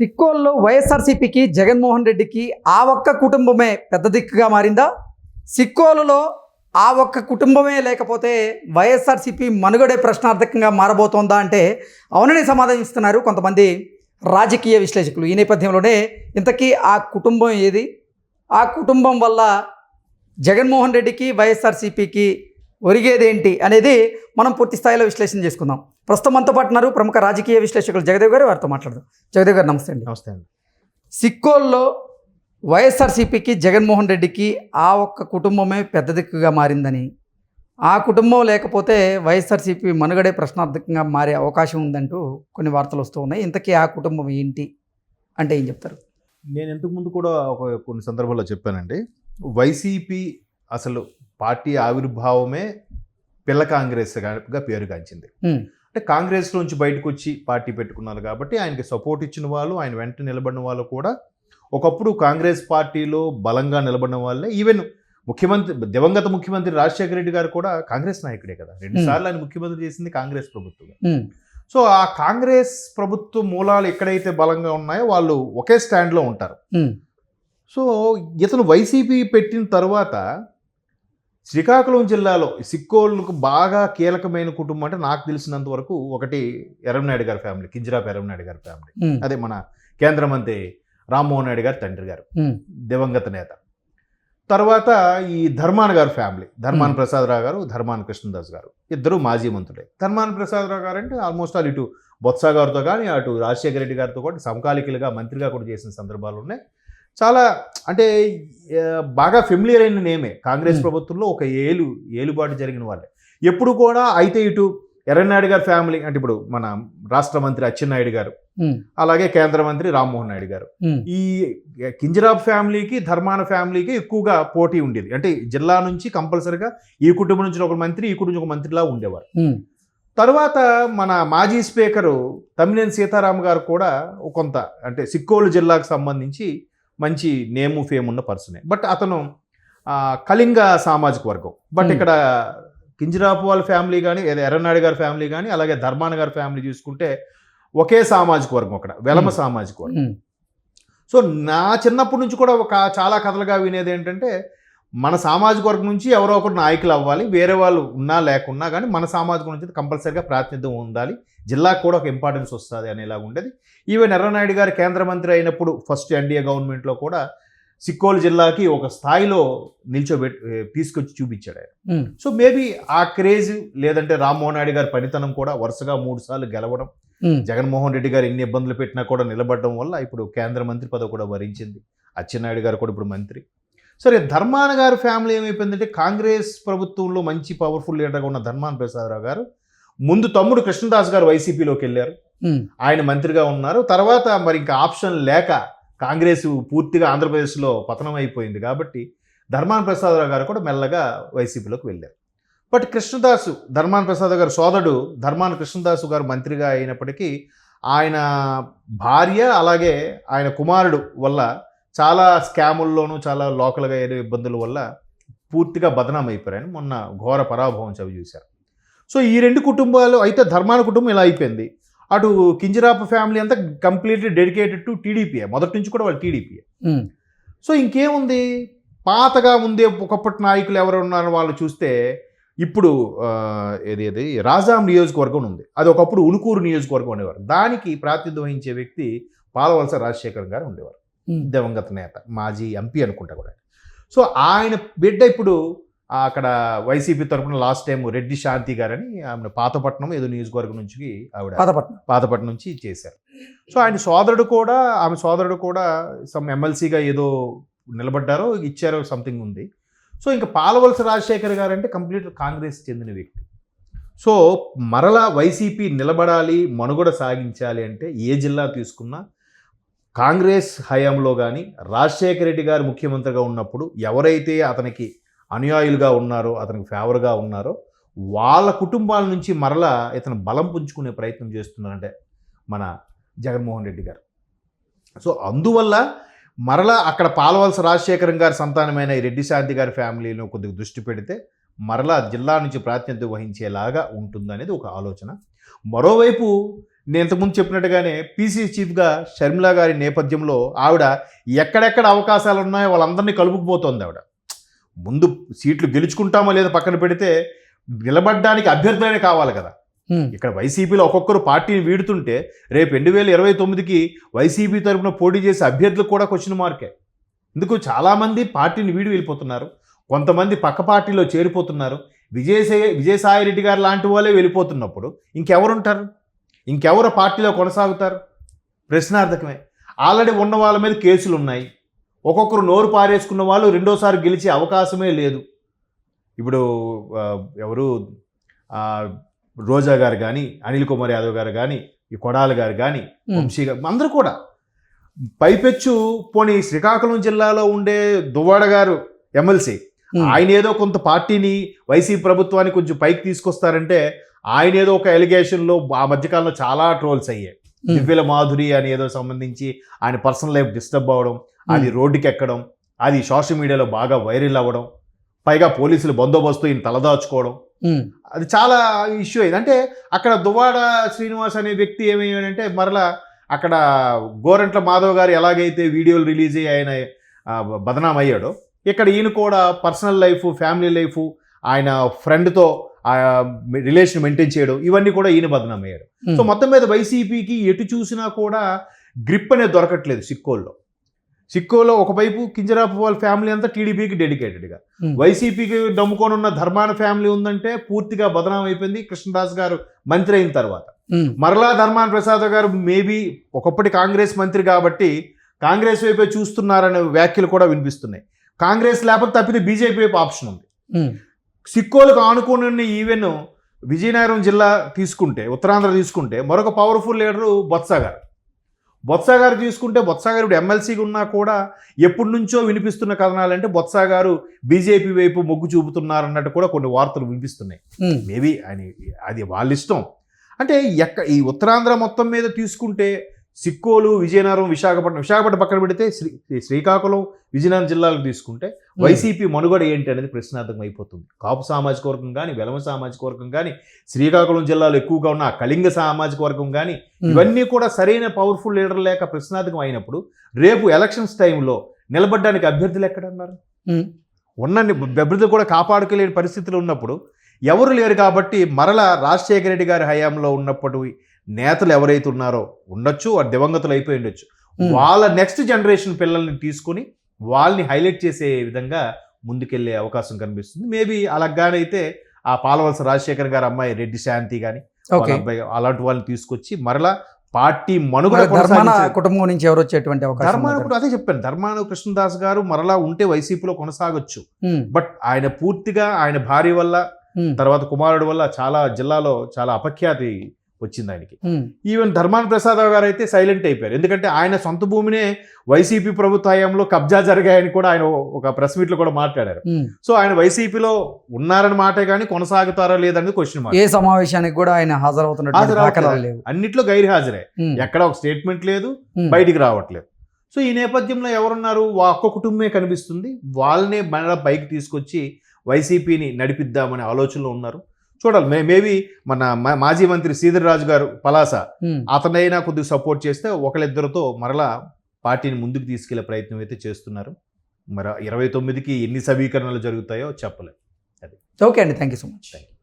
సిక్కోల్లో వైఎస్ఆర్సీపీకి జగన్మోహన్ రెడ్డికి ఆ ఒక్క కుటుంబమే పెద్ద దిక్కుగా మారిందా? సిక్కోలులో ఆ ఒక్క కుటుంబమే లేకపోతే వైఎస్ఆర్సీపీ మనుగడే ప్రశ్నార్థకంగా మారబోతోందా అంటే అవునని సమాధానం ఇస్తున్నారు కొంతమంది రాజకీయ విశ్లేషకులు. ఈ నేపథ్యంలోనే ఇంతకీ ఆ కుటుంబం ఏది? ఆ కుటుంబం వల్ల జగన్మోహన్ రెడ్డికి వైఎస్ఆర్సీపీకి ఒరిగేదేంటి అనేది మనం పూర్తి స్థాయిలో విశ్లేషణ చేసుకుందాం. ప్రస్తుతం మనతో పాటు ఉన్నారు ప్రముఖ రాజకీయ విశ్లేషకులు జగదేవ్ గారు వారితో మాట్లాడదాం. జగదేవ్ గారు నమస్తే అండి. నమస్తే అండి. సిక్కోల్లో వైఎస్ఆర్సీపీకి జగన్మోహన్ రెడ్డికి ఆ ఒక్క కుటుంబమే పెద్ద దిక్కుగా మారిందని ఆ కుటుంబం లేకపోతే వైఎస్ఆర్సీపీ మనుగడే ప్రశ్నార్థకంగా మారే అవకాశం ఉందంటూ కొన్ని వార్తలు వస్తూ ఉన్నాయి. ఇంతకీ ఆ కుటుంబం ఏంటి అంటే ఏం చెప్తారు? నేను ఇంతకు ముందు కూడా ఒక కొన్ని సందర్భాల్లో చెప్పానండి. వైసీపీ అసలు పార్టీ ఆవిర్భావమే పిల్ల కాంగ్రెస్గా పేరుగాంచింది. అంటే కాంగ్రెస్ నుంచి బయటకు వచ్చి పార్టీ పెట్టుకున్నారు కాబట్టి ఆయనకి సపోర్ట్ ఇచ్చిన వాళ్ళు ఆయన వెంట నిలబడిన వాళ్ళు కూడా ఒకప్పుడు కాంగ్రెస్ పార్టీలో బలంగా నిలబడిన వాళ్ళే. ఈవెన్ ముఖ్యమంత్రి దివంగత ముఖ్యమంత్రి రాజశేఖర రెడ్డి గారు కూడా కాంగ్రెస్ నాయకుడే కదా. రెండు సార్లు ఆయన ముఖ్యమంత్రి చేసింది కాంగ్రెస్ ప్రభుత్వం సో ఆ కాంగ్రెస్ ప్రభుత్వ మూలాలు ఎక్కడైతే బలంగా ఉన్నాయో వాళ్ళు ఒకే స్టాండ్లో ఉంటారు. సో ఇతను వైసీపీ పెట్టిన తర్వాత శ్రీకాకుళం జిల్లాలో సిక్కోళ్ళకు బాగా కీలకమైన కుటుంబం అంటే నాకు తెలిసినంత వరకు ఒకటి ఎర్రంనాయుడు గారి ఫ్యామిలీ కింజరాపు ఎర్రంనాయుడు గారి ఫ్యామిలీ అదే మన కేంద్ర మంత్రి రామ్మోహన్ నాయుడు గారి తండ్రి గారు దివంగత నేత. తర్వాత ఈ ధర్మాన గారి ఫ్యామిలీ ధర్మాన. ప్రసాదరావు గారు ధర్మాన కృష్ణదాస్ గారు. ఇద్దరు మాజీ మంత్రులే. ధర్మాన ప్రసాదరావు గారు అంటే ఆల్మోస్ట్ ఆల్ ఇటు బొత్స గారితో కానీ అటు రాజశేఖర రెడ్డి గారితో కూడా సమకాలికలుగా మంత్రిగా కూడా చేసిన సందర్భాలు ఉన్నాయి. చాలా అంటే బాగా ఫెమిలియర్ అయిన నేమే. కాంగ్రెస్. ప్రభుత్వంలో ఒక ఏలు ఏలుబాటు జరిగిన వాళ్ళే. ఎప్పుడు కూడా అయితే ఇటు ఎర్రనాయుడు గారి ఫ్యామిలీ అంటే ఇప్పుడు మన రాష్ట్ర మంత్రి అచ్చెన్నాయుడు గారు అలాగే కేంద్ర మంత్రి రామ్మోహన్ నాయుడు గారు. ఈ కింజరాబ్ ఫ్యామిలీకి ధర్మాన ఫ్యామిలీకి ఎక్కువగా పోటీ ఉండేది. అంటే జిల్లా నుంచి కంపల్సరిగా ఈ కుటుంబం నుంచి ఒక మంత్రి ఈ కుటుంబం నుంచి ఒక మంత్రిలా ఉండేవారు. తర్వాత మన మాజీ స్పీకరు తమ్మినేని సీతారాం గారు కూడా కొంత అంటే సిక్కోలు జిల్లాకు సంబంధించి మంచి నేము ఫేమ్ ఉన్న పర్సనే బట్ అతను కళింగ సామాజిక వర్గం. But Hmm. ఇక్కడ కింజరాపు వాళ్ళ ఫ్యామిలీ కానీ ఎర్రనాయుడు గారి ఫ్యామిలీ కానీ అలాగే ధర్మాన గారి ఫ్యామిలీ చూసుకుంటే ఒకే సామాజిక వర్గం అక్కడ. వెలమ Hmm. సామాజిక వర్గం. సో నా చిన్నప్పటి నుంచి కూడా ఒక చాలా కథలుగా వినేది ఏంటంటే మన సామాజిక వర్గం నుంచి ఎవరో ఒకరు నాయకులు అవ్వాలి వేరే వాళ్ళు ఉన్నా లేకున్నా కానీ మన సామాజిక నుంచి కంపల్సరీగా ప్రాతినిధ్యం ఉండాలి. జిల్లాకు కూడా ఒక ఇంపార్టెన్స్ వస్తుంది అనేలా ఉండేది. ఈవెన్ ఎర్రనాయుడు గారు కేంద్ర మంత్రి అయినప్పుడు ఫస్ట్ ఎన్డీఏ గవర్నమెంట్లో కూడా సిక్కోలు జిల్లాకి ఒక స్థాయిలో నిల్చోబెట్టి తీసుకొచ్చి చూపించాడు ఆయన. సో మేబీ ఆ క్రేజ్ లేదంటే రామ్మోహన్ నాయుడు గారి పనితనం కూడా వరుసగా మూడు సార్లు గెలవడం జగన్మోహన్ రెడ్డి గారు ఎన్ని ఇబ్బందులు పెట్టినా కూడా నిలబడడం వల్ల ఇప్పుడు కేంద్ర మంత్రి పదవి కూడా వరించింది. అచ్చెన్నాయుడు గారు కూడా ఇప్పుడు మంత్రి. సరే ధర్మాన గారి ఫ్యామిలీ ఏమైపోయిందంటే కాంగ్రెస్ ప్రభుత్వంలో మంచి పవర్ఫుల్ లీడర్గా ఉన్న ధర్మాన ప్రసాదరావు గారు ముందు తమ్ముడు కృష్ణదాస్ గారు వైసీపీలోకి వెళ్ళారు. ఆయన మంత్రిగా ఉన్నారు. తర్వాత మరి ఇంకా ఆప్షన్ లేక కాంగ్రెస్ పూర్తిగా ఆంధ్రప్రదేశ్లో పతనం అయిపోయింది కాబట్టి ధర్మాన ప్రసాదరావు గారు కూడా మెల్లగా వైసీపీలోకి వెళ్ళారు. బట్ కృష్ణదాసు ధర్మాన ప్రసాద్ గారు సోదరుడు ధర్మాన కృష్ణదాసు గారు మంత్రిగా అయినప్పటికీ ఆయన భార్య అలాగే ఆయన కుమారుడు వల్ల చాలా స్కాముల్లోనూ చాలా లోకల్గా ఏదో ఇబ్బందుల వల్ల పూర్తిగా బదనాం అయిపోయారని మొన్న ఘోర పరాభవం చవి చూశారు. సో ఈ రెండు కుటుంబాలు అయితే ధర్మాన కుటుంబం ఇలా అయిపోయింది. అటు కింజరాపు ఫ్యామిలీ అంతా కంప్లీట్లీ డెడికేటెడ్ టు టీడీపీఏ మొదటి నుంచి కూడా వాళ్ళు టీడీపీఏ సో ఇంకేముంది? పాతగా ఉందే ఒకప్పటి నాయకులు ఎవరు ఉన్నారో వాళ్ళు చూస్తే ఇప్పుడు ఏది ఏది రాజాం నియోజకవర్గం ఉంది. అది ఒకప్పుడు ఉనుకూరు నియోజకవర్గం ఉండేవారు. దానికి ప్రాతినిధ్యం వహించే వ్యక్తి పాలవలస రాజశేఖర్ గారు ఉండేవారు. దివంగత నేత మాజీ ఎంపీ అనుకుంటా కూడా. సో ఆయన బిడ్డ ఇప్పుడు అక్కడ వైసీపీ తరపున లాస్ట్ టైం రెడ్డి శాంతి గారని ఆమె పాతపట్నం ఏదో నియోజకవర్గం నుంచి ఆవిడ పాతపట్నం. పాతపట్నం నుంచి చేశారు. సో ఆయన సోదరుడు కూడా ఆమె సోదరుడు కూడా సమ్ ఎమ్మెల్సీగా ఏదో నిలబడ్డారో ఇచ్చారో సంథింగ్ ఉంది. సో ఇంకా పాలవలస రాజశేఖర్ గారు అంటే కంప్లీట్ కాంగ్రెస్ చెందిన వ్యక్తి. సో మరలా వైసీపీ నిలబడాలి మనుగడ సాగించాలి అంటే ఏ జిల్లా తీసుకున్నా కాంగ్రెస్ హయాంలో కానీ రాజశేఖర రెడ్డి గారు ముఖ్యమంత్రిగా ఉన్నప్పుడు ఎవరైతే అతనికి అనుయాయులుగా ఉన్నారో అతనికి ఫేవర్గా ఉన్నారో వాళ్ళ కుటుంబాల నుంచి మరలా ఇతను బలం పుంజుకునే ప్రయత్నం చేస్తున్నారంటే మన జగన్మోహన్ రెడ్డి గారు. సో అందువల్ల మరలా అక్కడ పాలవలస రాజశేఖరం గారి సంతానమైన ఈ రెడ్డి శాంతి గారి ఫ్యామిలీలో కొద్దిగా దృష్టి పెడితే మరలా జిల్లా నుంచి ప్రాతినిధ్యం వహించేలాగా ఉంటుందనేది ఒక ఆలోచన. మరోవైపు నేను ఇంతకుముందు చెప్పినట్టుగానే పీసీ చీఫ్గా షర్మిల గారి నేపథ్యంలో ఆవిడ ఎక్కడెక్కడ అవకాశాలు ఉన్నాయో వాళ్ళందరినీ కలుపుకుపోతోంది ఆవిడ. ముందు సీట్లు గెలుచుకుంటామో లేదో పక్కన పెడితే నిలబడడానికి అభ్యర్థులనే కావాలి కదా. ఇక్కడ వైసీపీలో ఒక్కొక్కరు పార్టీని వీడుతుంటే రేపు రెండు వేల ఇరవై తొమ్మిదికి వైసీపీ తరపున పోటీ చేసే అభ్యర్థులకు కూడా క్వశ్చన్ మార్కే ఎందుకు? చాలామంది పార్టీని వీడి వెళ్ళిపోతున్నారు. కొంతమంది పక్క పార్టీలో చేరిపోతున్నారు. విజయసాయి విజయసాయి రెడ్డి గారు లాంటి వాళ్ళే వెళ్ళిపోతున్నప్పుడు ఇంకెవరుంటారు? ఇంకెవరు పార్టీలో కొనసాగుతారు? ప్రశ్నార్థకమే. ఆల్రెడీ ఉన్న వాళ్ళ మీద కేసులు ఉన్నాయి ఒక్కొక్కరు నోరు పారేసుకున్న వాళ్ళు రెండోసారి గెలిచే అవకాశమే లేదు. ఇప్పుడు ఎవరు? రోజా గారు కానీ అనిల్ కుమార్ యాదవ్ గారు కానీ ఈ కొడాలి గారు కానీ వంశీ గారు అందరూ కూడా. పైపెచ్చు పోనీ శ్రీకాకుళం జిల్లాలో ఉండే దువ్వాడ గారు ఎమ్మెల్సీ. ఆయన ఏదో కొంత పార్టీని వైసీపీ ప్రభుత్వాన్ని కొంచెం పైకి తీసుకొస్తారంటే ఆయన ఏదో ఒక ఎలిగేషన్లో ఆ మధ్యకాలంలో చాలా ట్రోల్స్ అయ్యాయి. ఉమ్, దివ్యల మాధురి అని ఏదో సంబంధించి ఆయన పర్సనల్ లైఫ్ డిస్టర్బ్ అవ్వడం అది రోడ్డుకి ఎక్కడం అది సోషల్ మీడియాలో బాగా వైరల్ అవ్వడం పైగా పోలీసులు బందోబస్తు ఈయన తలదాచుకోవడం. ఉమ్, అది చాలా ఇష్యూ అయింది. అంటే అక్కడ దువ్వాడ శ్రీనివాస్ అనే వ్యక్తి ఏమయ్యాడంటే మరలా అక్కడ గోరంట్ల మాధవ్ గారు ఎలాగైతే వీడియోలు రిలీజ్ అయ్యి ఆయన ఆ, బదనాం అయ్యాడో ఇక్కడ ఈయన కూడా పర్సనల్ లైఫ్ ఫ్యామిలీ లైఫ్ ఆయన ఫ్రెండ్తో రిలేషన్ మెయింటైన్ చేయడం ఇవన్నీ కూడా ఈయన బదనాం అయ్యాడు ఉమ్, సో మొత్తం మీద వైసీపీకి ఎటు చూసినా కూడా గ్రిప్ అనేది దొరకట్లేదు సిక్కోల్లో. సిక్కోలో ఒకవైపు కింజరాపు వాళ్ళ ఫ్యామిలీ అంతా టీడీపీకి డెడికేటెడ్గా ఉమ్, వైసీపీకి నమ్ముకొని ఉన్న ధర్మాన ఫ్యామిలీ ఉందంటే పూర్తిగా బదనాం అయిపోయింది కృష్ణదాస్ గారు మంత్రి అయిన తర్వాత. ఉమ్, మరలా ధర్మాన ప్రసాద్ గారు మేబీ ఒకప్పటి కాంగ్రెస్ మంత్రి కాబట్టి కాంగ్రెస్ వైపే చూస్తున్నారనే వ్యాఖ్యలు కూడా వినిపిస్తున్నాయి. కాంగ్రెస్ లేకపోతే తప్పితే బీజేపీ వైపు ఆప్షన్ ఉంది. సిక్కోలకు ఆనుకుని ఈవెన్ విజయనగరం జిల్లా తీసుకుంటే ఉత్తరాంధ్ర తీసుకుంటే మరొక పవర్ఫుల్ లీడరు బొత్స గారు బొత్స గారు తీసుకుంటే బొత్స గారు ఇప్పుడు ఎమ్మెల్సీగా ఉన్నా కూడా ఎప్పటి నుంచో వినిపిస్తున్న కథనాలంటే బొత్స గారు బీజేపీ వైపు మొగ్గు చూపుతున్నారన్నట్టు కూడా కొన్ని వార్తలు వినిపిస్తున్నాయి. మేబీ అని అది వాళ్ళ ఇష్టం. అంటే ఎక్క ఈ ఉత్తరాంధ్ర మొత్తం మీద తీసుకుంటే సిక్కోలు విజయనగరం విశాఖపట్నం విశాఖపట్నం పక్కన పెడితే శ్రీ శ్రీకాకుళం విజయనగరం జిల్లాలకు తీసుకుంటే వైసీపీ మనుగడ ఏంటి అనేది ప్రశ్నార్థకం అయిపోతుంది. కాపు సామాజిక వర్గం కానీ వెలమ సామాజిక వర్గం కానీ శ్రీకాకుళం జిల్లాలో ఎక్కువగా ఉన్న ఆ కళింగ సామాజిక వర్గం కానీ ఇవన్నీ కూడా సరైన పవర్ఫుల్ లీడర్ లేక ప్రశ్నార్థకం అయినప్పుడు రేపు ఎలక్షన్స్ టైంలో నిలబడడానికి అభ్యర్థులు ఎక్కడన్నారు? ఉన్న అభ్యర్థులు కూడా కాపాడుకోలేని పరిస్థితులు ఉన్నప్పుడు ఎవరు లేరు కాబట్టి మరల రాజశేఖర రెడ్డి గారి హయాంలో ఉన్నప్పుడు నేతలు ఎవరైతే ఉన్నారో ఉండొచ్చు వారు దివంగతులు అయిపోయి ఉండొచ్చు. వాళ్ళ నెక్స్ట్ జనరేషన్ పిల్లల్ని తీసుకుని వాళ్ళని హైలైట్ చేసే విధంగా ముందుకెళ్ళే అవకాశం కనిపిస్తుంది. మేబీ అలాగానైతే ఆ పాలవలస రాజశేఖర్ గారి అమ్మాయి రెడ్డి శాంతి కానీ అబ్బాయి అలాంటి వాళ్ళని తీసుకొచ్చి మరలా పార్టీ మనుగడ కుటుంబం నుంచి ఎవరు వచ్చేటువంటి ధర్మాన అదే చెప్పాను. ధర్మాన కృష్ణదాస్ గారు మరలా ఉంటే వైసీపీలో కొనసాగొచ్చు. బట్ ఆయన పూర్తిగా ఆయన భార్య వల్ల తర్వాత కుమారుడు వల్ల చాలా జిల్లాలో చాలా అపఖ్యాతి వచ్చింది ఆయనకి. ఈవెన్ ధర్మాన ప్రసాద్ గారు అయితే సైలెంట్ అయిపోయారు. ఎందుకంటే ఆయన సొంత భూమినే వైసీపీ ప్రభుత్వ హయాంలో కబ్జా జరిగాయని కూడా ఆయన ఒక ప్రెస్ మీట్లో కూడా మాట్లాడారు. సో ఆయన వైసీపీలో ఉన్నారని మాటే కానీ కొనసాగుతారా లేదనేది క్వశ్చన్ మార్క్ ఏ సమావేశానికి కూడా ఆయన లేవు. అన్నిట్లో గైర్హాజరే. ఉమ్, ఎక్కడ ఒక స్టేట్మెంట్ లేదు బయటికి రావట్లేదు. సో ఈ నేపథ్యంలో ఎవరున్నారు? ఒక్క కుటుంబమే కనిపిస్తుంది. వాళ్ళనే మన పైకి తీసుకొచ్చి వైసీపీని నడిపిద్దామనే ఆలోచనలో ఉన్నారు. చూడాలి. మే మేబీ మన మా- మాజీ మంత్రి శ్రీధర్ రాజు గారు పలాస. అతనైనా కొద్దిగా సపోర్ట్ చేస్తే ఒకళ్ళిద్దరితో మరలా పార్టీని ముందుకు తీసుకెళ్ళే ప్రయత్నం అయితే చేస్తున్నారు. మరి ఇరవై తొమ్మిదికి ఎన్ని సమీకరణలు జరుగుతాయో చెప్పలేదు ఓకే అండి. Thank you so much. Thank you